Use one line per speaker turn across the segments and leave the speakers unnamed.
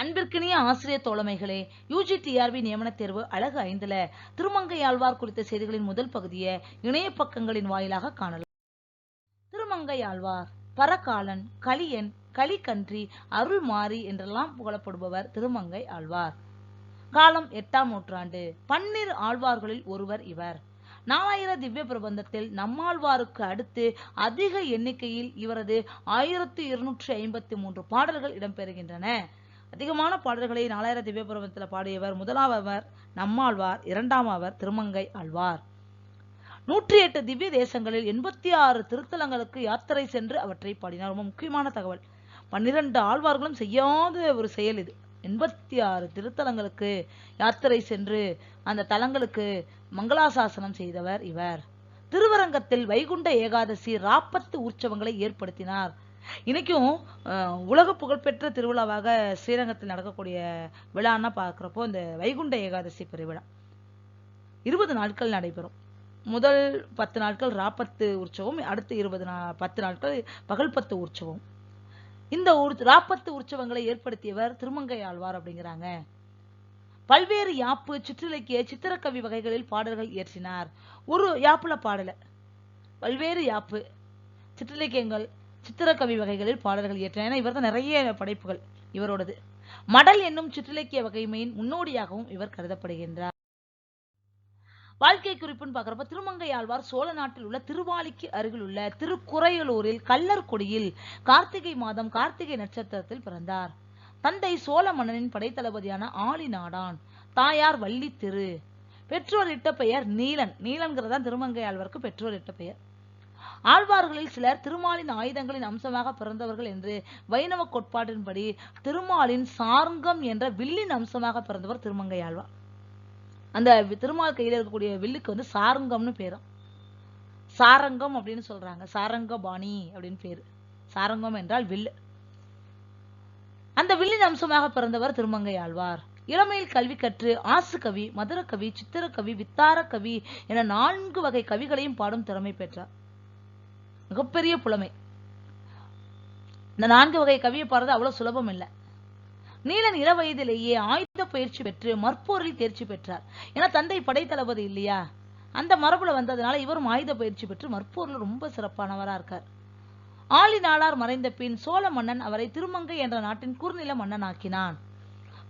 அன்பிற்கினிய ஆசிரியர் தோழமைகளே UG TRP நியமன தேர்வு அழகு ஐந்துல திருமங்கை ஆழ்வார் குறித்த செய்திகளின் முதல் பகுதியை இணைய பக்கங்களின் வாயிலாக காணலாம். திருமங்கை ஆழ்வார் பரகாலன் கலியன் கலிகன்றி அருள் மாறி என்றெல்லாம் புகழப்படுபவர் திருமங்கை ஆழ்வார். காலம் எட்டாம் நூற்றாண்டு பன்னிரு ஆழ்வார்களில் ஒருவர் இவர். நாலாயிர திவ்ய பிரபந்தத்தில் நம்மாழ்வாருக்கு அடுத்து அதிக எண்ணிக்கையில் இவரது ஆயிரத்தி இருநூற்றி ஐம்பத்தி மூன்று பாடல்கள் இடம்பெறுகின்றன. அதிகமான பாடல்களை நாலாயிர திவ்ய பாடியவர் முதலாவர் நம்மாழ்வார் இரண்டாம் அவர் திருமங்கை ஆழ்வார். நூற்றி எட்டு திவ்ய தேசங்களில் எண்பத்தி ஆறு திருத்தலங்களுக்கு யாத்திரை சென்று அவற்றை பாடினார். ரொம்ப முக்கியமான தகவல். பன்னிரண்டு ஆழ்வார்களும் செய்யாத ஒரு செயல் இது. எண்பத்தி ஆறு திருத்தலங்களுக்கு யாத்திரை சென்று அந்த தலங்களுக்கு மங்களாசாசனம் செய்தவர் இவர். திருவரங்கத்தில் வைகுண்ட ஏகாதசி ராப்பத்து உற்சவங்களை ஏற்படுத்தினார். இன்னைக்கும் உலக புகழ்பெற்ற திருவிழாவாக ஸ்ரீரங்கத்தில் நடக்கக்கூடிய விழான்னா பார்க்குறப்போ இந்த வைகுண்ட ஏகாதசி பெருவிழா. இருபது நாட்கள் நடைபெறும். முதல் பத்து நாட்கள் ராப்பத்து உற்சவம் அடுத்து இருபது நா பத்து நாட்கள் பகல் பத்து உற்சவம். இந்த உற் ராப்பத்து உற்சவங்களை ஏற்படுத்தியவர் திருமங்கை ஆழ்வார் அப்படிங்கிறாங்க. பல்வேறு யாப்பு சிற்றிலக்கிய சித்திரக்கவி வகைகளில் பாடல்கள் இயற்றினார். ஒரு யாப்புல பாடல. பல்வேறு யாப்பு சிற்றிலக்கியங்கள் சித்திரக்கவி வகைகளில் பாடல்கள் இயற்றினார் ஏன்னா இவர் தான் நிறைய படைப்புகள் இவரோடது. மடல் என்னும் சிற்றிலக்கிய வகைமையின் முன்னோடியாகவும் இவர் கருதப்படுகின்றார். வாழ்க்கை குறிப்புன்னு பார்க்குறப்ப திருமங்கை ஆழ்வார் சோழ நாட்டில் உள்ள திருவாலிக்கு அருகில் உள்ள திருக்குறையலூரில் கள்ளர்குடியில் கார்த்திகை மாதம் கார்த்திகை நட்சத்திரத்தில் பிறந்தார். தந்தை சோழ மன்னனின் படைத்தளபதியான ஆளி நாடான் தாயார் வள்ளி திரு பெற்றோர் இட்ட பெயர் நீலன். நீலன்கிறதான் திருமங்கை ஆழ்வாருக்கு பெற்றோர் இட்ட பெயர். ஆழ்வார்களில் சிலர் திருமாலின் ஆயுதங்களின் அம்சமாக பிறந்தவர்கள் என்று வைணவ கோட்பாட்டின்படி திருமாலின் சார்கம் என்ற வில்லின் அம்சமாக பிறந்தவர் திருமங்கை ஆழ்வார். அந்த திருமால் கையில இருக்கக்கூடிய வில்லுக்கு வந்து சாரங்கம்னு பேரும். சாரங்கம் அப்படின்னு சொல்றாங்க. சாரங்க பாணி அப்படின்னு பேரு. சாரங்கம் என்றால் வில்லு. அந்த வில்லின் அம்சமாக பிறந்தவர் திருமங்கை ஆழ்வார். இளமையில் கல்வி கற்று ஆசுகவி மதுரக்கவி சித்திரக்கவி வித்தாரக்கவி என நான்கு வகை கவிகளையும் பாடும் திறமை பெற்றார். மிகப்பெரிய புலமை. இந்த நான்கு வகை கவியை பாடுறது அவ்வளவு சுலபம் இல்லை. நீலன் இள வயதிலேயே ஆயுத பயிற்சி பெற்று மற்போரில் தேர்ச்சி பெற்றார். ஏன்னா தந்தை படைத்தளபதி இல்லையா? அந்த மரபுல வந்ததுனால இவரும் ஆயுத பயிற்சி பெற்று மற்போர்ல ரொம்ப சிறப்பானவரா இருக்கார். ஆளி நாளார் மறைந்த பின் சோழ மன்னன் அவரை திருமங்கை என்ற நாட்டின் குறுநில மன்னனாக்கினான்.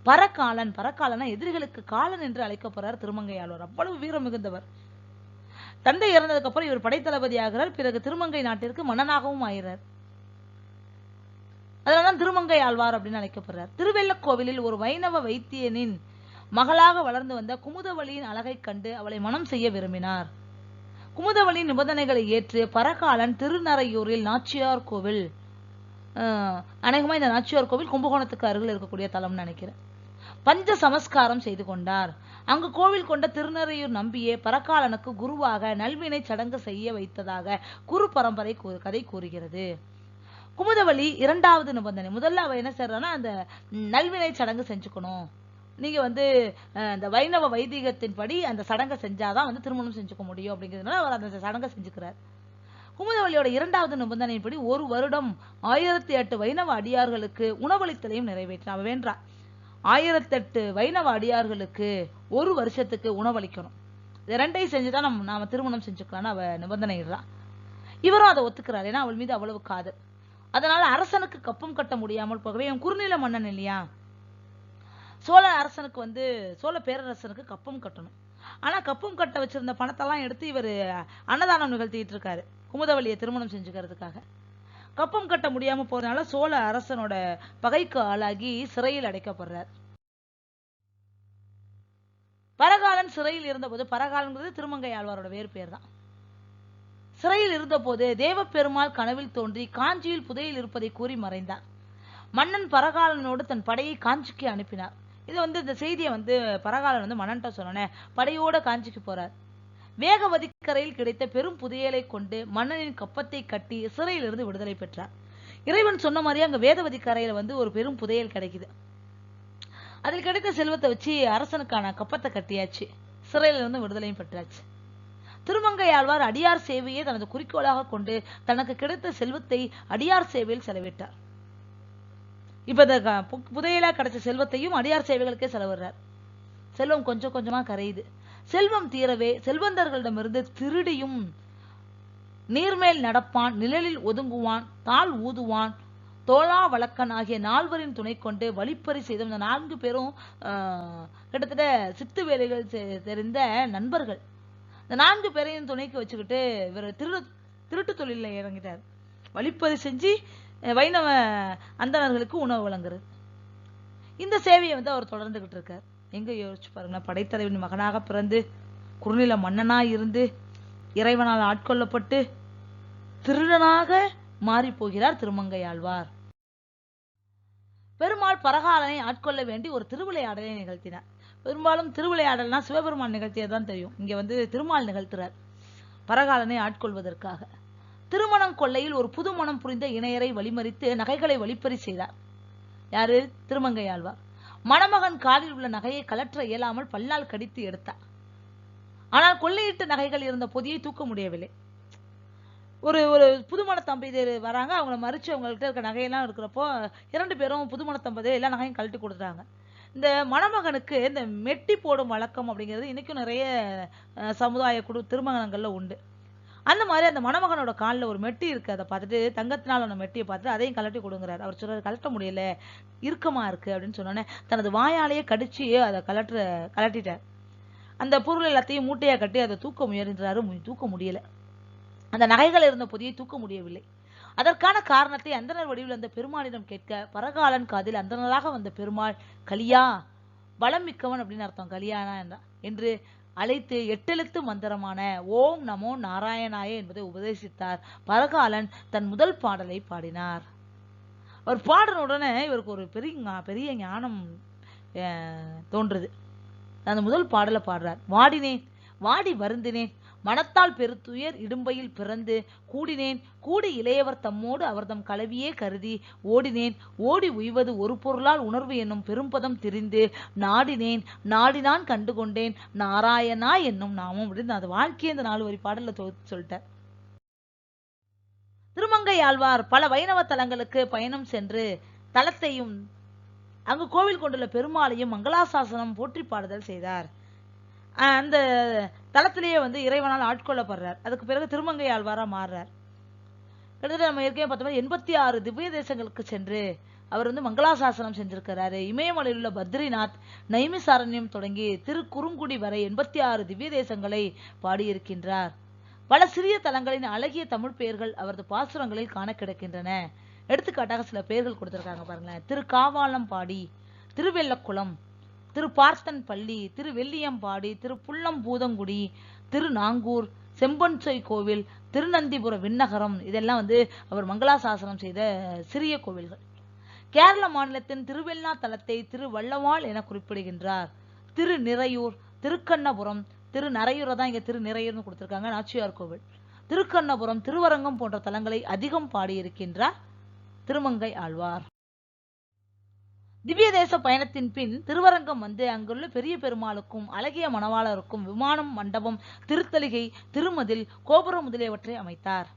பரக்காலன் பரகாலனா எதிரிகளுக்கு காலன் என்று அழைக்கப்படுறார் திருமங்கையாளர். அவ்வளவு வீரம் மிகுந்தவர். தந்தை இறந்ததுக்கு அப்புறம் இவர் படைத்தளபதி ஆகிறார். பிறகு திருமங்கை நாட்டிற்கு மன்னனாகவும் ஆகிறார். அதனால்தான் திருமங்கை ஆழ்வார் அப்படின்னு அழைக்கப்படுறார். திருவெல்லக்கோவிலில் ஒரு வைணவ வைத்தியனின் மகளாக வளர்ந்து வந்த குமுதவளியின் அழகைக் கண்டு அவளை மனம் செய்ய விரும்பினார். குமுதவளியின் நிபந்தனைகளை ஏற்று பரகாலன் திருநரையூரில் நாச்சியார் கோவில் ஆஹ், அநேகமா இந்த நாச்சியார் கோவில் கும்பகோணத்துக்கு அருகில் இருக்கக்கூடிய தலம்னு நினைக்கிறேன். பஞ்ச சமஸ்காரம் செய்து கொண்டார். அங்கு கோவில் கொண்ட திருநறையூர் நம்பியே பரக்காலனுக்கு குருவாக நல்வினை சடங்கு செய்ய வைத்ததாக குரு பரம்பரை கதை கூறுகிறது. குமுதவழி இரண்டாவது நிபந்தனை. முதல்ல அவ என்ன செய்யறான்னா அந்த நல்வினை சடங்கு செஞ்சுக்கணும். நீங்க வந்து இந்த வைணவ வைதிகத்தின்படி அந்த சடங்கை செஞ்சாதான் வந்து திருமணம் செஞ்சுக்க முடியும் அப்படிங்கிறதுனால அவர் அந்த சடங்கை செஞ்சுக்கிறார். குமுதவழியோட இரண்டாவது நிபந்தனையின்படி ஒரு வருடம் ஆயிரத்தி எட்டு வைணவ அடியார்களுக்கு உணவளித்தலையும் நிறைவேற்றினார். அவ வேண்டா ஆயிரத்தெட்டு வைணவ அடியார்களுக்கு ஒரு வருஷத்துக்கு உணவளிக்கணும். இது ரெண்டையும் செஞ்சுதான் நம்ம நாம திருமணம் செஞ்சுக்கலாம்னு அவ நிபந்தனையிடுறா. இவரும் அதை ஒத்துக்கிறார் ஏன்னா அவள் மீது அவ்வளவு காதல். அதனால அரசனுக்கு கப்பம் கட்ட முடியாமல் போகவே இவன் குறுநில மன்னன் இல்லையா? சோழ அரசனுக்கு வந்து சோழ பேரரசனுக்கு கப்பம் கட்டணும். ஆனா கப்பம் கட்ட வச்சிருந்த பணத்தெல்லாம் எடுத்து இவர் அன்னதானம் நிகழ்த்திட்டு இருக்காரு குமுதவழியை திருமணம் செஞ்சுக்கிறதுக்காக. கப்பம் கட்ட முடியாம போறதுனால சோழ அரசனோட பகைக்கு ஆளாகி சிறையில் அடைக்கப்படுறார். பரகாலன் சிறையில் இருந்தபோது பரகாலன்கிறது திருமங்கை ஆழ்வாரோட வேறு பேர் தான் சிறையில் இருந்தபோது தேவப்பெருமாள் கனவில் தோன்றி காஞ்சியில் புதையில் இருப்பதை கூறி மறைந்தார். மன்னன் பரகாலனோடு தன் படையை காஞ்சிக்கு அனுப்பினார். இது வந்து இந்த செய்தியை வந்து பரகாலன் வந்து மன்னன்ட்ட சொன்னோன்னே படையோட காஞ்சிக்கு போறார். வேகவதிக்கரையில் கிடைத்த பெரும் புதையலை கொண்டு மன்னனின் கப்பத்தை கட்டி சிறையிலிருந்து விடுதலை பெற்றார். இறைவன் சொன்ன மாதிரியே அங்க வேதவதி கரையில வந்து ஒரு பெரும் புதையல் கிடைக்குது. அதில் கிடைத்த செல்வத்தை வச்சு அரசனுக்கான கப்பத்தை கட்டியாச்சு. சிறையில இருந்து விடுதலையும் பெற்றாச்சு. திருமங்கை ஆழ்வார் அடியார் சேவையை தனது குறிக்கோளாக கொண்டு தனக்கு கிடைத்த செல்வத்தை அடியார் சேவையில் செலவிட்டார். இப்ப இந்த பு- புதையலா கிடைச்ச செல்வத்தையும் அடியார் சேவைகளுக்கே செலவிடுறார். செல்வம் கொஞ்சம் கொஞ்சமா கரையுது. செல்வம் தீரவே செல்வந்தர்களிடமிருந்து திருடியும் நீர்மேல் நடப்பான் நிழலில் ஒதுங்குவான் தாள் ஊதுவான் தோழா வழக்கன் ஆகிய நால்வரின் துணை கொண்டு வழிப்பறி செய்த இந்த நான்கு பேரும் கிட்டத்தட்ட சித்து வேலைகள் செ- தெரிந்த நண்பர்கள். இந்த நான்கு பேரையும் துணைக்கு வச்சுக்கிட்டு இவர் திரு திருட்டு தொழிலில் இறங்கிட்டார். வழிப்பறி செஞ்சு வைணவ அந்தணர்களுக்கு உணவு வழங்குறது. இந்த சேவையை வந்து அவர் தொடர்ந்துகிட்டு இருக்கார். எங்க யோசிச்சு பாருங்களேன் படைத்தலைவன் மகனாக பிறந்து குறுநில மன்னனா இருந்து இறைவனால் ஆட்கொள்ளப்பட்டு திருடனாக மாறி போகிறார் திருமங்கையாழ்வார் பெருமாள் பரகாலனை ஆட்கொள்ள வேண்டி ஒரு திருவிளையாடலை நிகழ்த்தினார். பெரும்பாலும் திருவிளையாடல்னா சிவபெருமான் நிகழ்த்தியது தான் தெரியும். இங்க வந்து திருமால் நிகழ்த்துறார் பரகாலனை ஆட்கொள்வதற்காக. திருமணம் கொள்ளையில் ஒரு புது மணம் புரிந்த இணையரை வழிமறித்து நகைகளை வழிப்பறி செய்தார். யாரு? திருமங்கையாழ்வார் மணமகன் காலில் உள்ள நகையை கலற்ற இயலாமல் பல்லால் கடித்து எடுத்தார் ஆனால் கொள்ளையிட்டு நகைகள் இருந்த பொதியை தூக்க முடியவில்லை. ஒரு ஒரு புதுமண தம்பதியர் வராங்க. அவங்கள மறிச்சு அவங்கள்ட்ட இருக்க நகையெல்லாம் இருக்கிறப்போ இரண்டு பேரும் புதுமண தம்பதியர் எல்லா நகையும் கழட்டி கொடுத்துட்டாங்க. இந்த மணமகனுக்கு இந்த மெட்டி போடும் வழக்கம் அப்படிங்கிறது இன்னைக்கும் நிறைய சமுதாய குடு திருமணங்களில் உண்டு. அந்த மாதிரி அந்த மணமகனோட காலில் ஒரு மெட்டி இருக்கு. அதை பார்த்துட்டு தங்கத்தினால அந்த மெட்டியை பார்த்துட்டு அதையும் கழட்டி கொடுங்கிறார். அவர் சொல்றாரு கழட்ட முடியல. இறுக்கமா இருக்கு. அப்படின்னு சொன்னோன்னே தனது வாயாலேயே கடிச்சு அதை கலட்டுற கலட்டிட்டார் அந்த பொருள் எல்லாத்தையும் மூட்டையா கட்டி அதை தூக்க முயன்றாரு. தூக்க முடியல. அந்த நகைகள் இருந்த பொதியை தூக்க முடியவில்லை. அதற்கான காரணத்தை அந்தனர் வடிவில் அந்த பெருமாளிடம் கேட்க பரகாலன் காதில் அந்தனராக வந்த பெருமாள் கலியா? பலம் மிக்கவன் அப்படின்னு அர்த்தம். கலியானா என்றா என்று அழைத்து எட்டெழுத்து மந்திரமான ஓம் நமோ நாராயணாய என்பதை உபதேசித்தார். பரகாலன் தன் முதல் பாடலை பாடினார். அவர் பாடின உடனே இவருக்கு ஒரு பெரிய பெரிய ஞானம் அஹ், தோன்றுது. அந்த முதல் பாடலை பாடுறார். வாடினேன் வாடி வருந்தினேன் மனத்தால் பெருத்துயர் இடும்பையில் பிறந்து கூடினேன். கூடி இளையவர் தம்மோடு அவர்தம் கலவியே கருதி ஓடினேன். ஓடி உய்வது ஒரு பொருளால் உணர்வு என்னும் பெரும்பதம் திரிந்து நாடினேன். நாடினான் கண்டுகொண்டேன் நாராயணா என்னும் நாமம் அப்படின்னு அந்த வாழ்க்கையை இந்த நாலு வரி பாடல்ல தொகுத்து சொல்லிட்டேன் திருமங்கை ஆழ்வார் பல வைணவ தலங்களுக்கு பயணம் சென்று தலத்தையும் அங்கு கோவில் கொண்டுள்ள பெருமாளையும் மங்களாசாசனம் போற்றி பாடுதல் செய்தார். அந்த தலத்திலேயே வந்து இறைவனால் ஆட்கொள்ளப்படுறார். அதுக்கு பிறகு திருமங்கை ஆழ்வாராக மாறுறார். கிட்டத்தட்ட நம்ம ஏற்கனவே பார்த்தோம்னா எண்பத்தி ஆறு திவ்ய தேசங்களுக்கு சென்று அவர் வந்து மங்களாசாசனம் செஞ்சிருக்கிறாரு. இமயமலையில் உள்ள பத்ரிநாத் நைமிசாரண்யம் தொடங்கி திருக்குறுங்குடி வரை எண்பத்தி ஆறு திவ்ய தேசங்களை பாடியிருக்கின்றார். பல சிறிய தலங்களின் அழகிய தமிழ் பெயர்கள் அவரது பாசுரங்களில் காண கிடக்கின்றன. எடுத்துக்காட்டாக சில பெயர்கள் கொடுத்திருக்காங்க பாருங்களேன். திரு காவாலம்பாடி திருவெல்லக்குளம் திரு பார்த்தன் பள்ளி திரு வெள்ளியம்பாடி திரு புள்ளம்பூதங்குடி திரு நாங்கூர் செம்பன்சொய் கோவில் திருநந்திபுர விண்ணகரம் இதெல்லாம் வந்து அவர் மங்களாசாசனம் செய்த சிறிய கோவில்கள். கேரள மாநிலத்தின் திருவெல்லா தலத்தை திரு வள்ளவாள் என குறிப்பிடுகின்றார். திரு நிறையூர் திருக்கண்ணபுரம் திரு நரையூரை தான் இங்கே திரு நிறையூர்னு கொடுத்துருக்காங்க நாச்சியார் கோவில். திருக்கண்ணபுரம் திருவரங்கம் போன்ற தலங்களை அதிகம் பாடியிருக்கின்றார் திருமங்கை ஆழ்வார். திவ்ய தேச பயணத்தின் பின் திருவரங்கம் வந்து அங்குள்ள பெரிய பெருமாளுக்கும் அழகிய மணவாளருக்கும் விமானம் மண்டபம் திருத்தலிகை திருமதில் கோபுரம் முதலியவற்றை அமைத்தார்.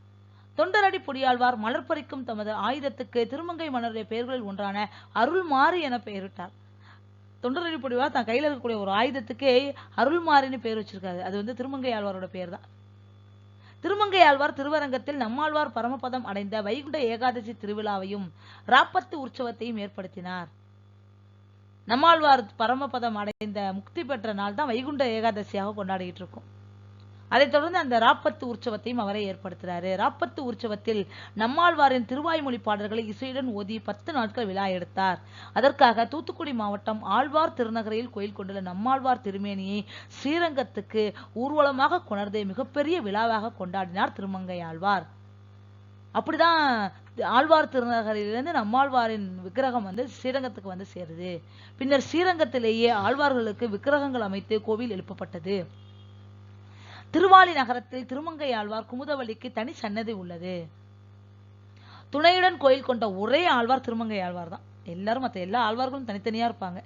தொண்டரடி பொடியாழ்வார் மலர் பறிக்கும் தமது ஆயுதத்துக்கு திருமங்கை மன்னருடைய பெயர்களில் ஒன்றான அருள்மாறு என பெயரிட்டார். தொண்டரடி பொடியார் தன் கையில இருக்கக்கூடிய ஒரு ஆயுதத்துக்கே அருள்மாறின்னு பெயர் வச்சிருக்காரு. அது வந்து திருமங்கை ஆழ்வாரோட பெயர் தான் திருமங்கை ஆழ்வார் திருவரங்கத்தில் நம்மாழ்வார் பரமபதம் அடைந்த வைகுண்ட ஏகாதசி திருவிழாவையும் ராப்பத்து உற்சவத்தையும் ஏற்படுத்தினார். நம்மாழ்வார் பரமபதம் அடைந்த முக்தி பெற்ற நாள் தான் வைகுண்ட ஏகாதசியாக கொண்டாடிட்டு இருக்கோம். அதைத் தொடர்ந்து அந்த ராப்பத்து உற்சவத்தையும் அவரே ஏற்படுத்துறாரு. ராப்பத்து உற்சவத்தில் நம்மாழ்வாரின் திருவாய்மொழி பாடல்களை இசையுடன் ஓதி பத்து நாட்கள் விழா எடுத்தார். அதற்காக தூத்துக்குடி மாவட்டம் ஆழ்வார் திருநகரையில் கோயில் கொண்டுள்ள நம்மாழ்வார் திருமேனியை ஸ்ரீரங்கத்துக்கு ஊர்வலமாக கொணர்ந்து மிகப்பெரிய விழாவாக கொண்டாடினார் திருமங்கை ஆழ்வார். அப்படிதான் ஆழ்வார் திருநகரிலிருந்து நம்மாழ்வாரின் விக்கிரகம் வந்து ஸ்ரீரங்கத்துக்கு வந்து சேருது. பின்னர் ஸ்ரீரங்கத்திலேயே ஆழ்வார்களுக்கு விக்கிரகங்கள் அமைத்து கோவில் எழுப்பப்பட்டது. திருவாலி நகரத்தில் திருமங்கை ஆழ்வார் குமுதவள்ளிக்கு தனி சன்னதி உள்ளது. துணையுடன் கோயில் கொண்ட ஒரே ஆழ்வார் திருமங்கை ஆழ்வார் தான். எல்லாரும் மற்ற எல்லா ஆழ்வார்களும் தனித்தனியா இருப்பாங்க.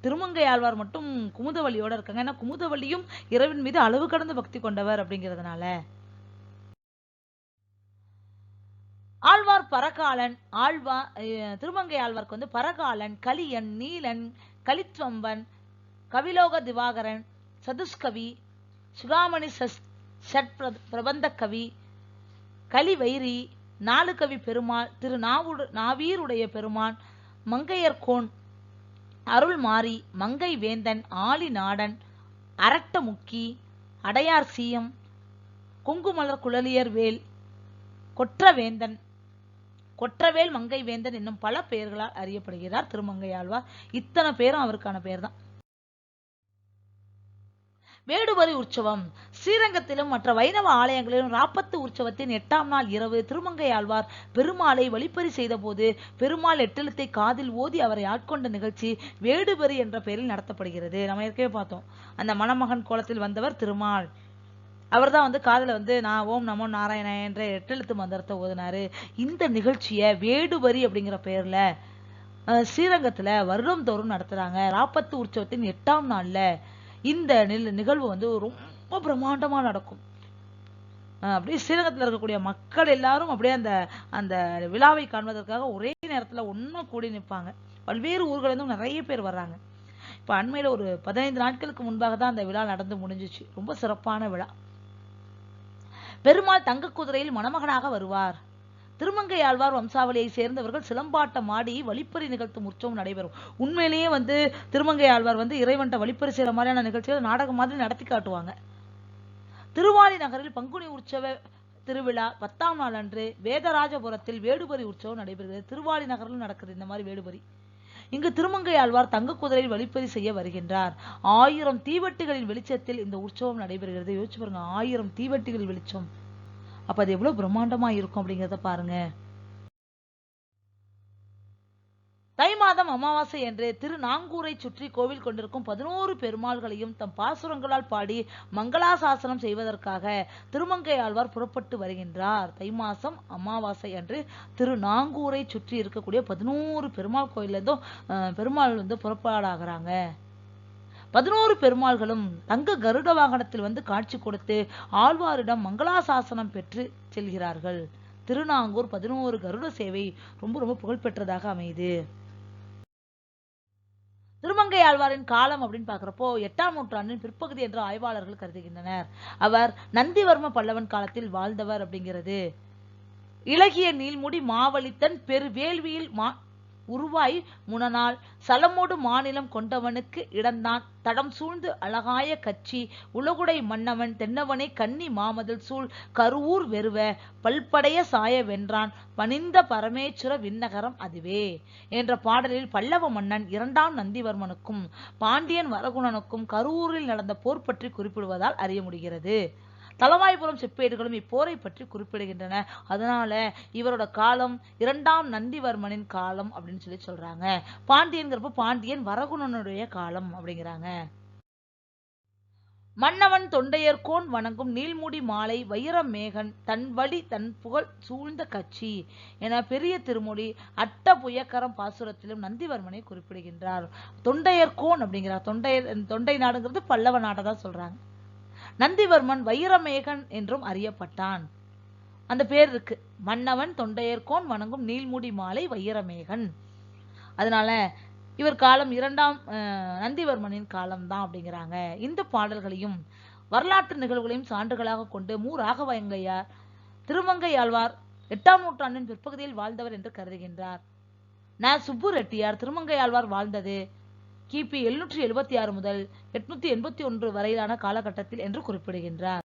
திருமங்கை ஆழ்வார் மட்டும் குமுதவள்ளியோட இருக்காங்க. ஏன்னா குமுதவள்ளியும் இரவின் மீது அளவு கடந்த பக்தி கொண்டவர் அப்படிங்கிறதுனால. ஆழ்வார் பரகாலன் ஆழ்வா திருமங்கை ஆழ்வார்க்கு வந்து பரகாலன் கலியன் நீலன் கலித்வம்பன் கவிலோக திவாகரன் சதுஷ்கவி சுகாமணி சட் பிரபந்த கவி கலிவைரி நாலு கவி பெருமாள் திரு நாவுடு நாவீருடைய பெருமான் மங்கையர்கோன் அருள்மாரி மங்கை வேந்தன் ஆலி நாடன் அரட்டமுக்கி அடையார் சீயம் குங்குமலர் குழலியர் வேல் கொற்றவேந்தன் கொற்றவேல் மங்கை வேந்தன் என்னும் பல பெயர்களால் அறியப்படுகிறார் திருமங்கையாழ்வார் இத்தனை பேரும் அவருக்கான பெயர் தான் வேடுவரி உற்சவம். ஸ்ரீரங்கத்திலும் மற்ற வைணவ ஆலயங்களிலும் ராப்பத்து உற்சவத்தின் எட்டாம் நாள் இரவு திருமங்கை ஆழ்வார் பெருமாளை வழிப்பறி செய்த போது பெருமாள் எட்டெழுத்தை காதில் ஓதி அவரை ஆட்கொண்ட நிகழ்ச்சி வேடுபரி என்ற பெயரில் நடத்தப்படுகிறது. நம்ம ஏற்கனவே பார்த்தோம். அந்த மணமகன் கோலத்தில் வந்தவர் திருமால். அவர்தான் வந்து காதுல வந்து நான் ஓம் நமோ நாராயண என்ற எட்டெழுத்து மந்திரத்தை ஓதுனாரு. இந்த நிகழ்ச்சியை வேடுவரி அப்படிங்கிற பேர்ல அஹ், ஸ்ரீரங்கத்துல வருடம் தோறும் நடத்துறாங்க. ராப்பத்து உற்சவத்தின் எட்டாம் நாள்ல இந்த நில்- நிகழ்வு வந்து ரொம்ப பிரம்மாண்டமா நடக்கும். அப்படியே ஸ்ரீரங்கத்தில் இருக்கக்கூடிய மக்கள் எல்லாரும் அப்படியே அந்த அந்த விழாவை காண்பதற்காக ஒரே நேரத்துல ஒன்றும் கூடி நிற்பாங்க பல்வேறு ஊர்களிலிருந்தும் நிறைய பேர் வர்றாங்க. இப்ப அண்மையில ஒரு பதினைந்து நாட்களுக்கு முன்பாக தான் அந்த விழா நடந்து முடிஞ்சிச்சு. ரொம்ப சிறப்பான விழா. பெருமாள் தங்க குதிரையில் மணமகனாக வருவார். திருமங்கை ஆழ்வார் வம்சாவளியை சேர்ந்தவர்கள் சிலம்பாட்டம் ஆடி வழிப்பறி நிகழ்த்தும் உற்சவம் நடைபெறும். உண்மையிலேயே வந்து திருமங்கை ஆழ்வார் வந்து இறைவன்ட்ட வழிப்பறி செய்கிற மாதிரியான நிகழ்ச்சிகள் நாடகம் மாதிரி நடத்தி காட்டுவாங்க. திருவாலி நகரில் பங்குனி உற்சவ திருவிழா பத்தாம் நாள் அன்று வேதராஜபுரத்தில் வேடுபரி உற்சவம் நடைபெறுகிறது. திருவாலி நகரில் நடக்குது இந்த மாதிரி வேடுபரி. இங்கு திருமங்கை ஆழ்வார் தங்க குதிரையில் வழிப்பறி செய்ய வருகின்றார். ஆயிரம் தீவெட்டுகளின் வெளிச்சத்தில் இந்த உற்சவம் நடைபெறுகிறது. யோசிச்சு பாருங்க ஆயிரம் தீவட்டிகள் வெளிச்சம். அப்ப அது எவ்வளவு பிரம்மாண்டமா இருக்கும் அப்படிங்கிறத பாருங்க. தை மாதம் அமாவாசை என்று திருநாங்கூரை சுற்றி கோவில் கொண்டிருக்கும் பதினோரு பெருமாள்களையும் தம் பாசுரங்களால் பாடி மங்களாசாசனம் செய்வதற்காக திருமங்கை ஆழ்வார் புறப்பட்டு வருகின்றார். தை மாதம் அமாவாசை அன்று திருநாங்கூரை சுற்றி இருக்கக்கூடிய பதினோரு பெருமாள் கோயிலேருந்தும் பெருமாள் வந்து புறப்பாடாகிறாங்க. பதினோரு பெருமாள்களும் தங்க கருட வாகனத்தில் வந்து காட்சி கொடுத்து ஆழ்வாரிடம் மங்களாசாசனம் பெற்று செல்கிறார்கள். திருநாங்கூர் பதினோரு கருட சேவை ரொம்ப ரொம்ப புகழ்பெற்றதாக அமையுது. திருமங்கை ஆழ்வாரின் காலம் அப்படின்னு பார்க்குறப்போ எட்டாம் நூற்றாண்டின் பிற்பகுதி என்று ஆய்வாளர்கள் கருதுகின்றனர். அவர் நந்திவர்ம பல்லவன் காலத்தில் வாழ்ந்தவர் அப்படிங்கிறது. இலகிய நீள்முடி மாவளித்தன் பெருவேள்வியில் மா உருவாய் முனனால் சலமோடு மாநிலம் கொண்டவனுக்கு இடந்தான். தடம் சூழ்ந்து அழகாய கட்சி உலகுடை மன்னவன் தென்னவனை கன்னி மாமதில் சூழ். கருவூர் வெறுவ. பல்படைய சாய வென்றான். பணிந்த பரமேஸ்வர விண்ணகரம் அதுவே. என்ற பாடலில் பல்லவ மன்னன் இரண்டாம் நந்திவர்மனுக்கும் பாண்டியன் வரகுணனுக்கும் கருவூரில் நடந்த போர் பற்றி குறிப்பிடுவதால் அறிய முடிகிறது. தலவாய்புரம் செப்பேடுகளும் இப்போரை பற்றி குறிப்பிடுகின்றன. அதனால இவரோட காலம் இரண்டாம் நந்திவர்மனின் காலம் அப்படின்னு சொல்லி சொல்றாங்க. பாண்டியன்கிறப்ப பாண்டியன் வரகுணனுடைய காலம் அப்படிங்கிறாங்க. மன்னவன் தொண்டையர்கோன் வணங்கும் நீள்முடி மாலை வைரமேகன் தன் வழி தன் புகழ் சூழ்ந்த கட்சி என பெரிய திருமொழி அட்ட புயக்கரம் பாசுரத்திலும் நந்திவர்மனை குறிப்பிடுகின்றார். தொண்டையர்கோன் அப்படிங்கிறார் தொண்டையர் தொண்டை நாடுங்கிறது பல்லவ நாட்டை தான் சொல்றாங்க. நந்திவர்மன் வைரமேகன் என்றும் அறியப்பட்டான். அந்த பேர் இருக்கு. மன்னவன் தொண்டையர்கோன் வணங்கும் நீள்முடி மாலை வைரமேகன். அதனால இவர் காலம் இரண்டாம் நந்திவர்மனின் காலம்தான் அப்படிங்கிறாங்க. இந்த பாடல்களையும் வரலாற்று நிகழ்வுகளையும் சான்றுகளாக கொண்டு மு. ராகவயங்கையார் திருமங்கை ஆழ்வார் எட்டாம் நூற்றாண்டின் பிற்பகுதியில் வாழ்ந்தவர் என்று கருதுகின்றார். ந. சுப்பு ரெட்டியார் திருமங்கை ஆழ்வார் வாழ்ந்தது. கிபி எழுநூற்றி எழுபத்தி ஆறு முதல் எட்நூத்தி எண்பத்தி ஒன்று வரையிலான காலகட்டத்தில் என்று குறிப்பிடுகின்றார்.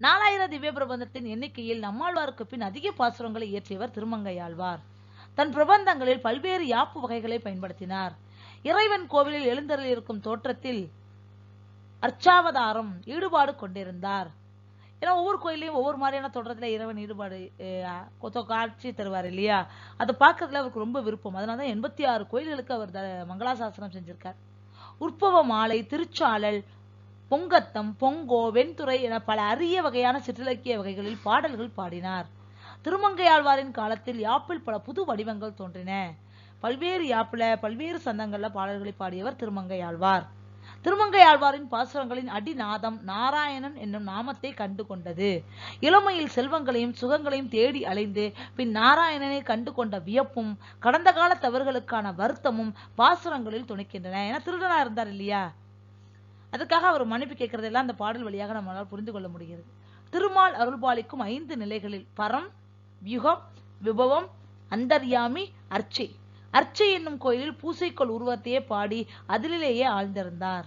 நாலாயிர திவ்ய பிரபந்தத்தின் எண்ணிக்கையில் நம்மாழ்வாருக்கு பின் அதிக பாசுரங்களை இயற்றியவர் திருமங்கையாழ்வார். தன் பிரபந்தங்களில் பல்வேறு யாப்பு வகைகளை பயன்படுத்தினார். இறைவன் கோவிலில் எழுந்தருளி இருக்கும் தோற்றத்தில் அர்ச்சாவதாரம் ஈடுபாடு கொண்டிருந்தார். ஏன்னா ஒவ்வொரு கோயிலையும் ஒவ்வொரு மாதிரியான தோற்றத்துல இறைவன் ஈடுபாடு கொத்தோ காட்சி தருவார் இல்லையா? அதை பார்க்கறதுல அவருக்கு ரொம்ப விருப்பம். அதனால தான் எண்பத்தி ஆறு கோயில்களுக்கு அவர் த- மங்களாசாசனம் செஞ்சிருக்கார். உற்பவ மாலை திருச்சாளல் பொங்கத்தம் பொங்கோ வெண்துறை என பல அரிய வகையான சிற்றிலக்கிய வகைகளில் பாடல்கள் பாடினார். திருமங்கையாழ்வாரின் காலத்தில் யாப்பில் பல புது வடிவங்கள் தோன்றின. பல்வேறு யாப்பில் பல்வேறு சந்தங்களில் பாடல்களை பாடியவர் திருமங்கையாழ்வார் திருமங்கை ஆழ்வாரின் பாசுரங்களின் அடிநாதம் நாராயணன் என்னும் நாமத்தை கண்டு கொண்டது இளமையில் செல்வங்களையும் சுகங்களையும் தேடி அலைந்து பின் நாராயணனை கண்டு கொண்ட வியப்பும் கடந்த கால தவறுகளுக்கான வருத்தமும் பாசுரங்களில் துணைக்கின்றன. ஏன்னா திருடனா இருந்தார் இல்லையா? அதுக்காக அவர் மன்னிப்பு கேட்கறதெல்லாம் அந்த பாடல் வழியாக நம்மளால் புரிந்து கொள்ள முடிகிறது. திருமால் அருள்பாலிக்கும் ஐந்து நிலைகளில் பரம் வியுகம் விபவம் அந்தர்யாமி அர்ச்சை. அர்ச்சை என்னும் கோயிலில் பூசைக்கோள் உருவத்தையே பாடி அதிலேயே ஆழ்ந்திருந்தார்.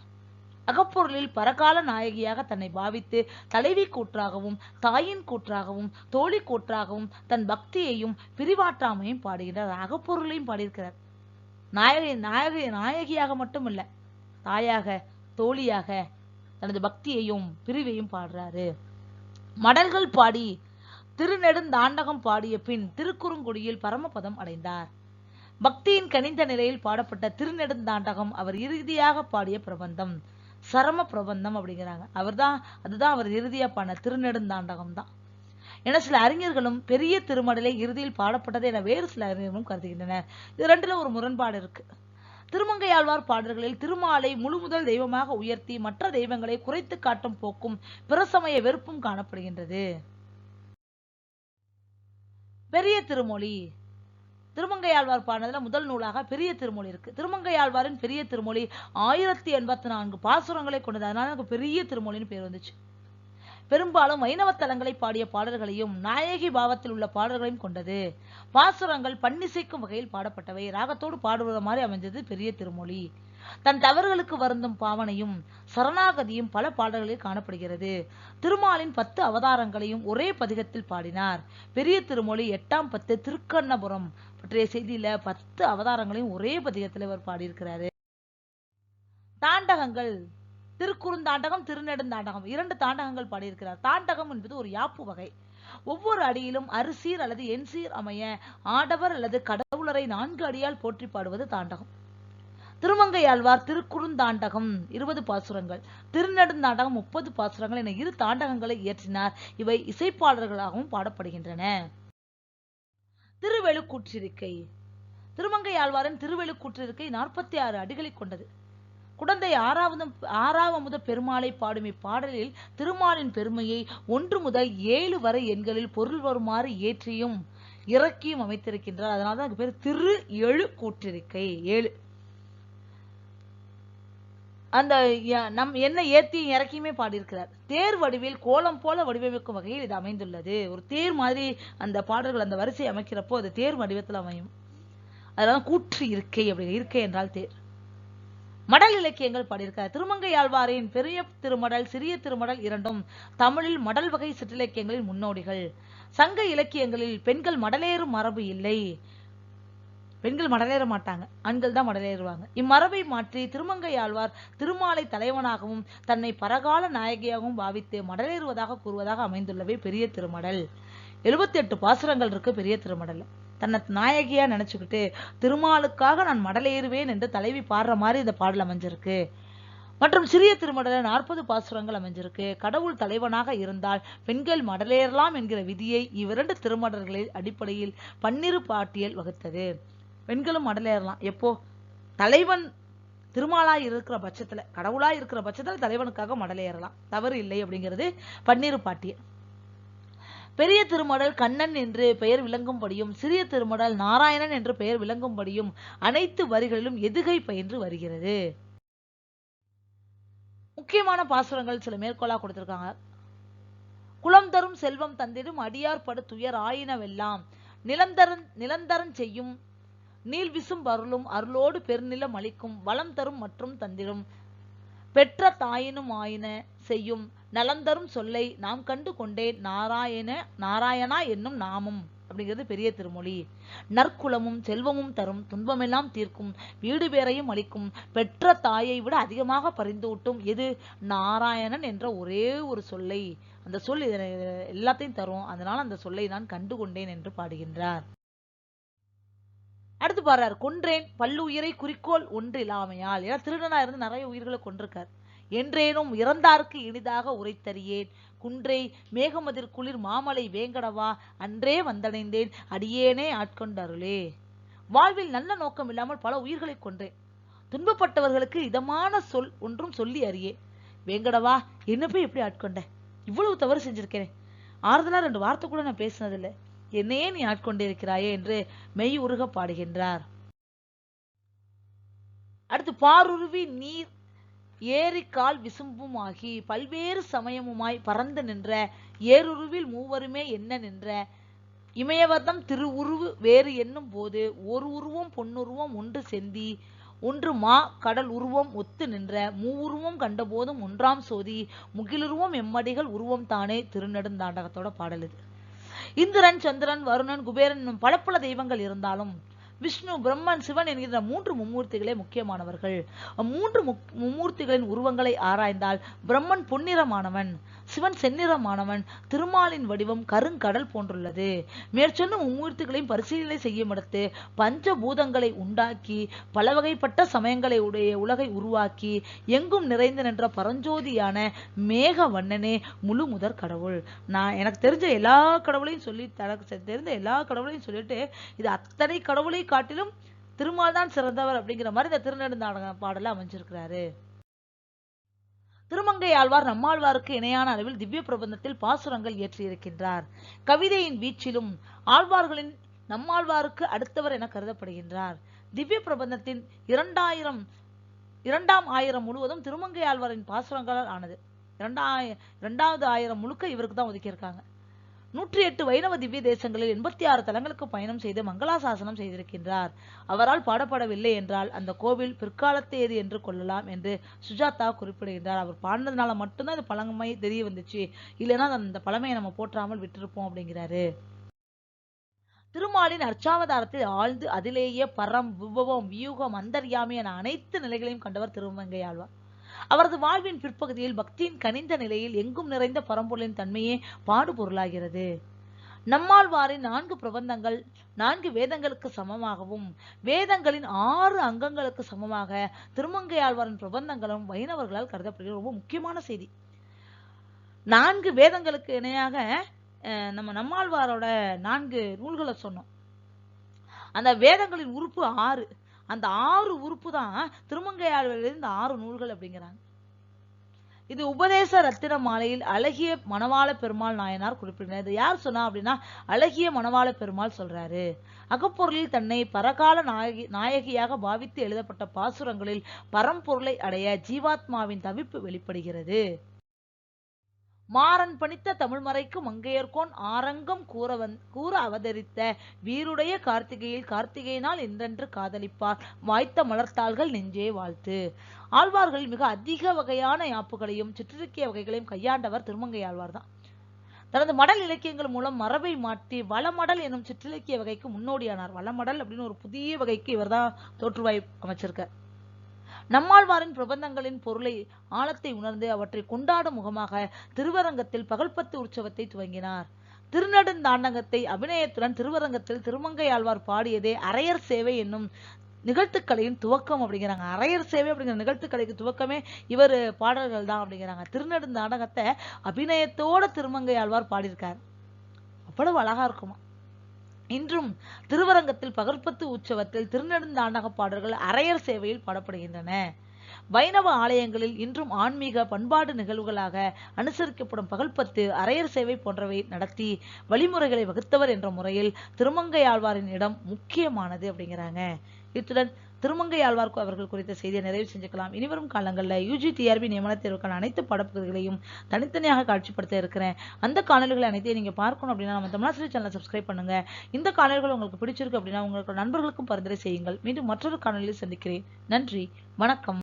அகப்பொருளில் பரகால நாயகியாக தன்னை பாவித்து தலைவி கூற்றாகவும் தாயின் கூற்றாகவும் தோழி கூற்றாகவும் தன் பக்தியையும் பிரிவாற்றாமையும் பாடுகிறார். அகப்பொருளையும் பாடியிருக்கிறார். நாயகி நாயகி நாயகியாக மட்டும் இல்லை தாயாக தோழியாக தனது பக்தியையும் பிரிவையும் பாடுறாரு. மடல்கள் பாடி திருநெடுந்தாண்டகம் பாடிய பின் திருக்குறுங்குடியில் பரமபதம் அடைந்தார். பக்தியின் கனிந்த நிலையில் பாடப்பட்ட திருநெடுந்தாண்டகம் அவர் இறுதியாக பாடிய பிரபந்தம். சரம பிரபந்தம் அப்படிங்கிறாங்க. அவர்தான் அதுதான் அவர் இறுதியா பாடின திருநெடுந்தாண்டகம் தான். என சில அறிஞர்களும் பெரிய திருமடலை இறுதியில் பாடப்பட்டது என வேறு சில அறிஞர்களும் கருதுகின்றனர். இது ரெண்டுல ஒரு முரண்பாடு இருக்கு. திருமங்கையாழ்வார் பாடல்களில் திருமாலை முழு முதல் தெய்வமாக உயர்த்தி மற்ற தெய்வங்களை குறைத்து காட்டும் போக்கும் பிரசமய வெறுப்பும் காணப்படுகின்றது. பெரிய திருமொழி. திருமங்கையாழ்வார் பாடினதுல முதல் நூலாக பெரிய திருமொழி இருக்கு. திருமங்கையாழ்வாரின் பெரிய திருமொழி ஆயிரத்தி எண்பத்தி நான்கு பாசுரங்களை கொண்டது. அதனால எனக்கு பெரிய திருமொழின்னு பேர் வந்துச்சு. பெரும்பாலும் வைணவ தலங்களை பாடிய பாடல்களையும் நாயகி பாவத்தில் உள்ள பாடல்களையும் கொண்டது. பாசுரங்கள் பன்னிசைக்கும் வகையில் பாடப்பட்டவை. ராகத்தோடு பாடுவது மாதிரி அமைஞ்சது பெரிய திருமொழி. தன் தவறுகளுக்கு வருந்தும் பாவனையும் சரணாகதியும் பல பாடல்களில் காணப்படுகிறது. திருமாலின் பத்து அவதாரங்களையும் ஒரே பதிகத்தில் பாடினார். பெரிய திருமொழி எட்டாம் பத்து திருக்கண்ணபுரம் பற்றிய செய்தியில பத்து அவதாரங்களையும் ஒரே பதிகத்தில் இவர் பாடியிருக்கிறாரு. தாண்டகங்கள் திருக்குறுந்தாண்டகம் திருநெடுந்தாண்டகம் இரண்டு தாண்டகங்கள் பாடியிருக்கிறார். தாண்டகம் என்பது ஒரு யாப்பு வகை. ஒவ்வொரு அடியிலும் அரிசீர் அல்லது என்சீர் அமைய ஆடவர் அல்லது கடவுளரை நான்கு அடியால் போற்றி பாடுவது தாண்டகம். திருமங்கையாழ்வார் திருக்குறுந்தாண்டகம் இருபது பாசுரங்கள். திருநெடுந்தாண்டகம் முப்பது பாசுரங்கள் என இரு தாண்டகங்களை இயற்றினார். இவை இசைப்பாடல்களாகவும் பாடப்படுகின்றன. திருவெழுக்கூற்றிருக்கை. திருமங்கையாழ்வாரின் திருவெழுக்கூற்றிருக்கை நாற்பத்தி ஆறு அடிகளை கொண்டது. குடந்தை ஆறாவது ஆறாவமுத பெருமாளை பாடும் இப்பாடலில் திருமாலின் பெருமையை ஒன்று முதல் ஏழு வரை எண்களில் பொருள் வருமாறு ஏற்றியும் இறக்கியும் அமைத்திருக்கின்றார். அதனாலதான் அதுக்கு பேர் திரு எழு கூற்றிருக்கை ஏழு. அந்த நம் என்ன ஏத்தியும் இறக்கியுமே பாடியிருக்கிறார். தேர் வடிவில் கோலம் போல வடிவமைக்கும் வகையில் இது அமைந்துள்ளது. ஒரு தேர் மாதிரி அந்த பாடல்கள் அந்த வரிசை அமைக்கிறப்போ அது தேர் வடிவத்தில் அமையும். அதனால கூற்று இருக்கை அப்படி இருக்கை என்றால் தேர். மடல் இலக்கியங்கள் பாடியிருக்கார் திருமங்கையாழ்வாரின் பெரிய திருமடல் சிறிய திருமடல் இரண்டும் தமிழில் மடல் வகை சிற்றிலக்கியங்களின் முன்னோடிகள். சங்க இலக்கியங்களில் பெண்கள் மடலேறும் மரபு இல்லை. பெண்கள் மடலேற மாட்டாங்க. ஆண்கள் தான் மடலேறுவாங்க. இம்மரபை மாற்றி திருமங்கை ஆழ்வார் திருமாலை தலைவனாகவும் தன்னை பரகால நாயகியாகவும் பாவித்து மடலேறுவதாக கூறுவதாக அமைந்துள்ளவை பெரிய திருமடல். எழுபத்தி எட்டு பாசுரங்கள் இருக்கு பெரிய திருமடல். தன்னை நாயகியா நினைச்சுக்கிட்டு திருமாலுக்காக நான் மடலேறுவேன் என்று தலைவி பாடுற மாதிரி இந்த பாடல் அமைஞ்சிருக்கு. மற்றும் சிறிய திருமடல நாற்பது பாசுரங்கள் அமைஞ்சிருக்கு. கடவுள் தலைவனாக இருந்தால் பெண்கள் மடலேறலாம் என்கிற விதியை இவ்விரண்டு திருமடல்களின் அடிப்படையில் பன்னிரு பாட்டியல் வகுத்தது. பெண்களும் மடலேறலாம் எப்போ? தலைவன் திருமாலா இருக்கிற பட்சத்துல கடவுளா இருக்கிற பட்சத்துல தலைவனுக்காக மடலேறலாம் தவறு இல்லை அப்படிங்கிறது பன்னீர் பாட்டியல் பெரிய திருமடல் கண்ணன் என்று பெயர் விளங்கும்படியும் சிறிய திருமடல் நாராயணன் என்று பெயர் விளங்கும்படியும் அனைத்து வரிகளிலும் எதுகை பயின்று வருகிறது. முக்கியமான பாசுரங்கள் சில மேற்கோளா கொடுத்திருக்காங்க. குலம் தரும் செல்வம் தந்திடும் அடியார் படு துயர் ஆயினவெல்லாம் நிலந்தரன் நிலந்தரன் செய்யும் நீள் விசும் அருளும் அருளோடு பெருநிலம் அளிக்கும் வளம் தரும் மற்றும் தந்திரும். பெற்ற தாயினும் ஆயின செய்யும் நலந்தரும் சொல்லை நாம் கண்டு கொண்டேன் நாராயண நாராயணா என்னும் நாமம் அப்படிங்கிறது பெரிய திருமொழி. நற்குலமும் செல்வமும் தரும் துன்பமெல்லாம் தீர்க்கும் வீடு பேரையும் அளிக்கும் பெற்ற தாயை விட அதிகமாக பரிந்துவிட்டும் எது? நாராயணன் என்ற ஒரே ஒரு சொல்லை. அந்த சொல் இதனை எல்லாத்தையும் தரும். அதனால் அந்த சொல்லை நான் கண்டு கொண்டேன் என்று பாடுகின்றார். அடுத்து பாடுறார் கொன்றேன் பல்லுயிரை குறிக்கோள் ஒன்று இல்லாமையால் ஏன்னா திருடனா இருந்து நிறைய உயிர்களை கொண்டிருக்கார் என்றேனும் இறந்தார்க்கு இனிதாக உரைத்தறியேன். குன்றை மேகமதிர் குளிர் மாமலை வேங்கடவா. அன்றே வந்தடைந்தேன். அடியேனே ஆட்கொண்டருளே. வாழ்வில் நல்ல நோக்கம் இல்லாமல் பல உயிர்களை கொன்றேன். துன்பப்பட்டவர்களுக்கு இதமான சொல் ஒன்றும் சொல்லி அறியே. வேங்கடவா என்ன போய் எப்படி ஆட்கொண்ட? இவ்வளவு தவறு செஞ்சிருக்கிறேன் ஆறுதலா ரெண்டு வார்த்தை கூட நான் பேசினதில்லை. என்னையே நீ ஆட்கொண்டிருக்கிறாயே என்று மெய் உருக பாடுகின்றார். அடுத்து பாருருவி நீர் ஏரிக்கால் விசும்புமாகி பல்வேறு சமயமுமாய் பறந்து நின்ற ஏருருவில் மூவருமே என்ன நின்ற? இமயவர்தம் திருவுருவு வேறு என்னும் போது ஒரு உருவம் பொன்னுருவம் ஒன்று செந்தி ஒன்று மா கடல் உருவம் ஒத்து நின்ற மூவுருவம் கண்டபோதும் ஒன்றாம் சோதி முகிலுருவம் எம்மடிகள் உருவம் தானே திருநெடுந்தாண்டகத்தோட பாடல் இது. இந்திரன் சந்திரன் வருணன் குபேரன் என்னும் பல பல தெய்வங்கள் இருந்தாலும் விஷ்ணு பிரம்மன் சிவன் என்கிற மூன்று மும்மூர்த்திகளே முக்கியமானவர்கள். மூன்று மும்மூர்த்திகளின் உருவங்களை ஆராய்ந்தால் பிரம்மன் பொன்னிறமானவன். சிவன் செந்நிறமானவன். திருமாலின் வடிவம் கருங்கடல் போன்றுள்ளது. மேற்சொன்ன மும்மூர்த்திகளையும் பரிசீலனை செய்யும் இடத்து பஞ்சபூதங்களை உண்டாக்கி பல வகைப்பட்ட சமயங்களை உடைய உலகை உருவாக்கி எங்கும் நிறைந்து நின்ற பரஞ்சோதியான மேக வண்ணனே முழு முதற் கடவுள். நான் எனக்கு தெரிஞ்ச எல்லா கடவுளையும் சொல்லி தனக்கு தெரிந்த எல்லா கடவுளையும் சொல்லிட்டு இது அத்தனை கடவுளை காட்டிலும் திருமால் தான் சிறந்தவர் அப்படிங்கிற மாதிரி இந்த திருநெடுந்தாடக பாடல அமைஞ்சிருக்கிறாரு. திருமங்கை ஆழ்வார் நம்மாழ்வாருக்கு இணையான அளவில் திவ்ய பிரபந்தத்தில் பாசுரங்கள் இயற்றியிருக்கின்றார் கவிதையின் வீச்சிலும் ஆழ்வார்களின் நம்மாழ்வாருக்கு அடுத்தவர் என கருதப்படுகின்றார். திவ்ய பிரபந்தத்தின் இரண்டாயிரம் இரண்டாம் ஆயிரம் முழுவதும் திருமங்கை ஆழ்வாரின் பாசுரங்களால் ஆனது. இரண்டாய இரண்டாவது ஆயிரம் முழுக்க இவருக்கு தான் ஒதுக்கியிருக்காங்க. நூற்றி எட்டு வைணவ திவ்ய தேசங்களில் எண்பத்தி ஆறு தலங்களுக்கு பயணம் செய்து மங்களாசாசனம் செய்திருக்கின்றார். அவரால் பாடப்படவில்லை என்றால் அந்த கோவில் பிற்காலத்தேது என்று கொள்ளலாம் என்று சுஜாதா குறிப்பிடுகின்றார். அவர் பாடினதுனால மட்டும்தான் இது பழமை தெரிய வந்துச்சு. இல்லைன்னா அந்த பழமையை நம்ம போற்றாமல் விட்டிருப்போம் அப்படிங்கிறாரு. திருமாலின் அர்ச்சாவதாரத்தில் ஆழ்ந்து அதிலேயே பரம் விபவம் வியூகம் அந்தர்யாமி என அனைத்து நிலைகளையும் கண்டவர் திருமங்கை ஆழ்வார். அவரது வாழ்வின் பிற்பகுதியில் பக்தியின் கனிந்த நிலையில் எங்கும் நிறைந்த பரம்பொருளின் தன்மையே பாடுபொருளாகிறது. நம்மாழ்வாரின் நான்கு பிரபந்தங்கள் நான்கு வேதங்களுக்கு சமமாகவும் வேதங்களின் ஆறு அங்கங்களுக்கு சமமாக திருமங்கையாழ்வாரின் பிரபந்தங்களும் வைணவர்களால் கருதப்படுகிற ரொம்ப முக்கியமான செய்தி. நான்கு வேதங்களுக்கு இணையாக நம்ம நம்மாழ்வாரோட நான்கு நூல்களை சொன்னோம். அந்த வேதங்களின் உறுப்பு ஆறு. அந்த ஆறு உறுப்பு தான் திருமங்கை இந்த ஆறு நூல்கள் அப்படிங்கிறாங்க. இது உபதேச ரத்தின மாலையில் அழகிய மணவாள பெருமாள் நாயனார் குறிப்பிடுகிறார். இது யார் சொன்னா அப்படின்னா அழகிய மணவாள பெருமாள் சொல்றாரு. அகப்பொருளில் தன்னை பரகால நாயகி நாயகியாக பாவித்து எழுதப்பட்ட பாசுரங்களில் பரம்பொருளை அடைய ஜீவாத்மாவின் தவிப்பு வெளிப்படுகிறது. மாறன் பணித்த தமிழ்மறைக்கு மங்கையர்கோன் ஆரங்கம் கூற வந் கூற அவதரித்த வீருடைய கார்த்திகையில் கார்த்திகையினால் என்றென்று காதலிப்பார். வாய்த்த மலர்த்தாள்கள் நெஞ்சே வாழ்த்து. ஆழ்வார்கள் மிக அதிக வகையான யாப்புகளையும் சிற்றிருக்கிய வகைகளையும் கையாண்டவர் திருமங்கை ஆழ்வார் தான் தனது மடல் இலக்கியங்கள் மூலம் மரபை மாற்றி வளமடல் எனும் சிற்றிலக்கிய வகைக்கு முன்னோடியானார். வளமடல் அப்படின்னு ஒரு புதிய வகைக்கு இவர்தான் தோற்றுவாய் அமைச்சிருக்கார். நம்மாழ்வாரின் பிரபந்தங்களின் பொருளை ஆழத்தை உணர்ந்து அவற்றை கொண்டாடும் முகமாக திருவரங்கத்தில் பகல்பத்து உற்சவத்தை துவங்கினார். திருநெடுந்தாண்டகத்தை அபிநயத்துடன் திருவரங்கத்தில் திருமங்கை ஆழ்வார் பாடியதே அரையர் சேவை என்னும் நிகழ்த்துக்கலையின் துவக்கம் அப்படிங்கிறாங்க. அரையர் சேவை அப்படிங்கிற நிகழ்த்துக்கலைக்கு துவக்கமே இவர் பாடல்கள் தான் அப்படிங்கிறாங்க. திருநெடுந்தாண்டகத்தை அபிநயத்தோட திருமங்கை ஆழ்வார் பாடியிருக்கார். அவ்வளவு அழகா இருக்குமா? இன்றும் திருவரங்கத்தில் பகற்பத்து உற்சவத்தில் திருநெடுந்தாண்டக பாடல்கள் அரையர் சேவையில் பாடப்படுகின்றன. வைணவ ஆலயங்களில் இன்றும் ஆன்மீக பண்பாடு நிகழ்வுகளாக அனுசரிக்கப்படும் பகல்பத்து அரையர் சேவை போன்றவை நடத்தி வழிமுறைகளை வகுத்தவர் என்ற முறையில் திருமங்கை ஆழ்வாரின் இடம் முக்கியமானது அப்படிங்கிறாங்க. இத்துடன் திருமங்கை ஆழ்வார்க்கு அவர்கள் குறித்த செய்தியை நிறைவு செஞ்சுக்கலாம். இனிவரும் காலங்களில் யூஜி டிஆர்பி நியமன தேர்வுக்கான அனைத்து பாடப்பகுதிகளையும் தனித்தனியாக காட்சிப்படுத்த இருக்கிறேன். அந்த காணொலிகளை அனைத்தையும் நீங்க பார்க்கணும் அப்படின்னா நம்ம தமிழாசிரியர் சேனலை சப்ஸ்கிரைப் பண்ணுங்க. இந்த காணொலிகள் உங்களுக்கு பிடிச்சிருக்கு அப்படின்னா உங்களுக்கு நண்பர்களுக்கும் பரிந்துரை செய்யுங்கள். மீண்டும் மற்றொரு காணொலியில் சந்திக்கிறேன். நன்றி. வணக்கம்.